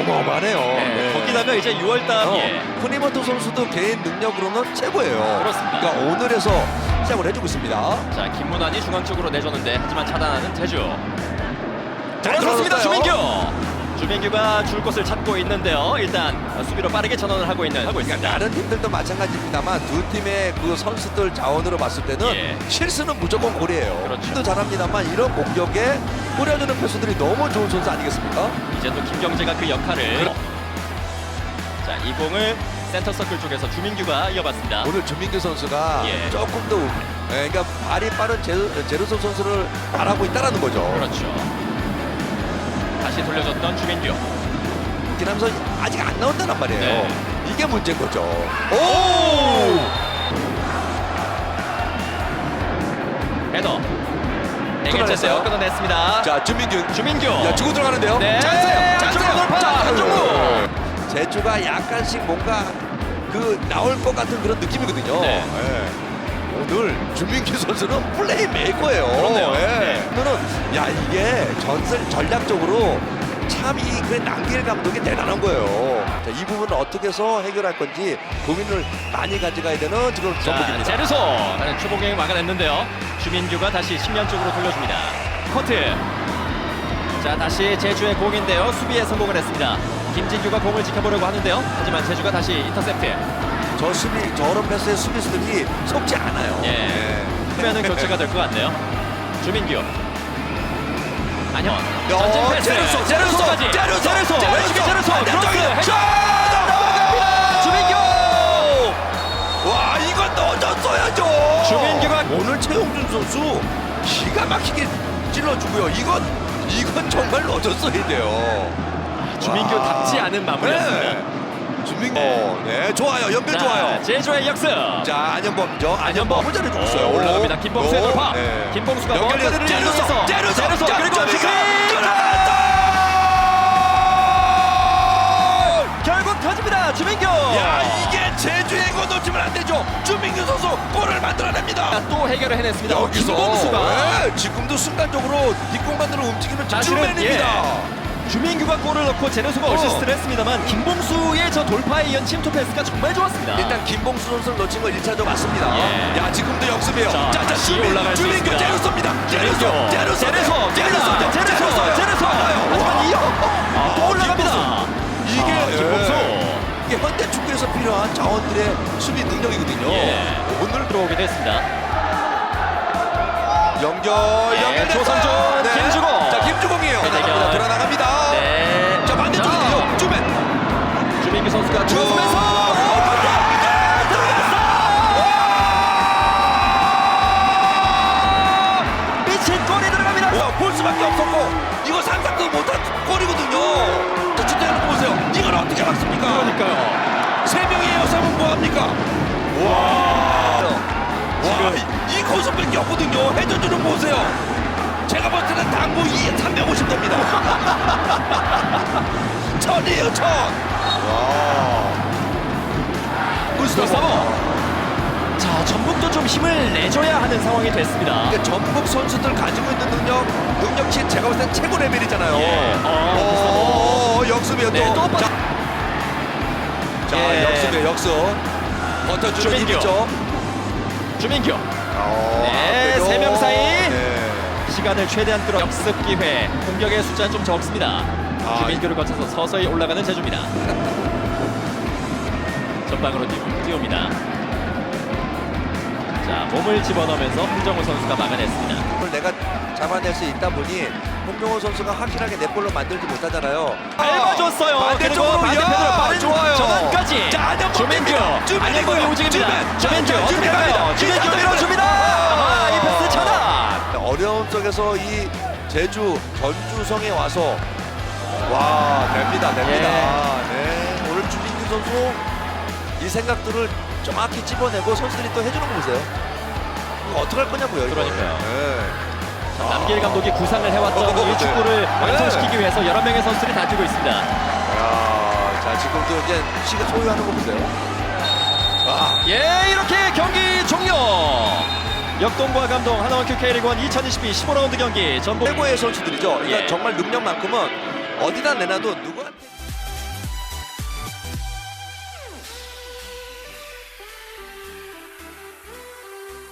어마어마하네요. 네, 거기다가 이제 6월 달에 어, 쿠니모토 선수도 개인 능력으로는 최고예요. 그렇습니다. 그러니까 오늘에서 시작을 해주고 있습니다. 자 김문환이 중앙 쪽으로 내줬는데 하지만 차단하는 제주. 잘 들어섰습니다. 주민규. 주민규가 줄 곳을 찾고 있는데요. 일단 수비로 빠르게 전환을 하고 있는 하고 있습니다. 그러니까 다른 팀들도 마찬가지입니다만 두 팀의 그 선수들 자원으로 봤을 때는 예. 실수는 무조건 골이에요. 그렇죠. 팀도 잘합니다만 이런 공격에 뿌려주는 패스들이 너무 좋은 선수 아니겠습니까? 이제 또 김경재가 그 역할을. 자이 공을 센터 서클 쪽에서 주민규가 이어봤습니다. 오늘 주민규 선수가 예. 조금 더 예, 그러니까 발이 빠른 제르, 제르소 선수를 바라고 있다는 거죠. 그렇죠. 다시 돌려줬던 주민규. 기남서 아직 안 나온다는 말이에요. 네. 이게 문제인 거죠. 오! 헤더. 끊어냈어요. 해결됐어요. 끊어냈습니다. 자, 주민규. 주민규. 야, 주고 들어가는데요. 네. 찬스요. 안쪽으로 찬스요. 돌파. 자, 안쪽으로. 제주가 약간씩 뭔가 그 나올 것 같은 그런 느낌이거든요. 네. 예. 오늘 주민규 선수는 플레이 메이커예요. 그렇네요. 예. 네. 야 이게 전설 전략적으로 참이 그 남길 감독이 대단한 거예요. 자, 이 부분을 어떻게 해서 해결할 건지 고민을 많이 가져가야 되는 지금 자, 전북입니다. 제르소. 나는 초보경이 막아냈는데요. 주민규가 다시 10년 쪽으로 돌려줍니다. 커트. 자, 다시 제주의 공인데요. 수비에 성공을 했습니다. 김진규가 공을 지켜보려고 하는데요. 하지만 제주가 다시 인터셉트. 저 수비 저런 패스의 수비수들이 속지 않아요. 예. 하면은 교체가 될 것 같네요. 주민규. 아니요. 전진 패스. 제르소, 제르소까지. 제르소, 제르소. 왼쪽에 제르소. 크로스. 헤더. 넘어갑니다. 주민규. 와 이건 넣어줬어야죠. 주민규가 오늘 최용준 선수 기가 막히게 찔러주고요. 이건 이건 정말 넣어줬어야 돼요. 주민규 답지 와. 않은 마무리였습니다. 네. 주민규. 네, 좋아요. 연결 자, 좋아요. 제주의 역습. 자 안현범이죠. 안현범 너무 잘해주고 있어요. 오, 올라갑니다. 오, 김봉수의 오, 돌파. 네. 김봉수가 연결이 먼거리를 제르소, 제르소, 제르소 그리고 슈팅! 결국 터집니다. 주민규. 야 이게 제주의 거 놓치면 안 되죠. 주민규 선수 골을 만들어냅니다. 자, 또 해결을 해냈습니다. 여기서 김봉수가 네, 지금도 순간적으로 뒷공간으로 움직이는 사실은, 주맨입니다. 주민규가 골을 넣고 제르소가 어. 어시스트를 했습니다만 김봉수의 저 돌파에 이은 침투 패스가 정말 좋았습니다. 일단 김봉수 선수를 놓친 건 1차적 맞습니다. 예. 야 지금도 역습이에요. 자, 자, 자, 다시 주민, 올라갈 수 주민규 있습니다. 제르소입니다. 제르소, 주민규. 제르소, 제르소, 제르소, 제르소, 제르소. 하지만 이 아, 또 올라갑니다. 이게 아, 김봉수. 예. 이게 현대 축구에서 필요한 자원들의 수비 능력이거든요. 예. 오늘 들어오게 됐습니다. 연결, 예, 연결 조선준, 김주공. 자, 김주공이에요. 들어 나갑니다. 주- 들어서면서 미친 골이 들어갑니다. 와, 볼 수밖에 없었고 이거 상상도 못한 골이거든요. 자, 주대는 보세요. 이걸 어떻게 막습니까? 그러니까요. 세 명이에요. 세명 뭐합니까? 와, 와, 이, 이 고속밖에 없거든요. 해저주는 보세요. 제가 봤을 때는 당구 2 350대입니다. 천이에요, 천. 힘을 내줘야 하는 상황이 됐습니다. 이게 전북 선수들 가지고 있는 능력, 능력치 제가 봤을 땐 최고 레벨이잖아요. 예. 어, 오, 역습이요 또. 네, 또 자, 자 예. 역습이에요, 역습. 버텨주는 힘 주민규. 어, 네, 앞에도. 세명 사이. 네. 시간을 최대한 끌어 역습 기회. 공격의 숫자는 좀 적습니다. 아, 주민규를 거쳐서 서서히 올라가는 제주입니다. 전방으로 띄우- 띄웁니다. 자, 몸을 집어넣으면서 홍정호 선수가 막아냈습니다. 그걸 내가 잡아낼 수 있다 보니 홍정호 선수가 확실하게 내 볼로 만들지 못하잖아요. 밟아줬어요. 반대쪽으로 그리고 반대편으로 야, 빠른 좋아요. 전환까지. 자, 안현범 주민규. 안현범이 움직입니다. 주민. 주민규 자, 어떻게. 주민규 주민 밀어줍니다. 아, 이 패스 차단. 어려움 속에서 이 제주 전주성에 와서 와 됩니다 됩니다 예. 네 오늘 주민규 선수 이 생각들을 정확히 찝어내고 선수들이 또 해주는 거 보세요 이거 어떡할 거냐고요 이거. 그러니까요. 네. 남길 감독이 구상을 해왔던 어, 이 축구를 네. 완성시키기 위해서 여러 명의 선수들이 다 뛰고 있습니다. 야, 자 지금도 이제 시가 소유하는 거 보세요 아, 예, 이렇게 경기 종료. 역동과 감동 하나원 큐 K리그 1 2022 15라운드 경기 전북 최고의 선수들이죠 그러니까 예. 정말 능력만큼은 어디다 내놔도 누구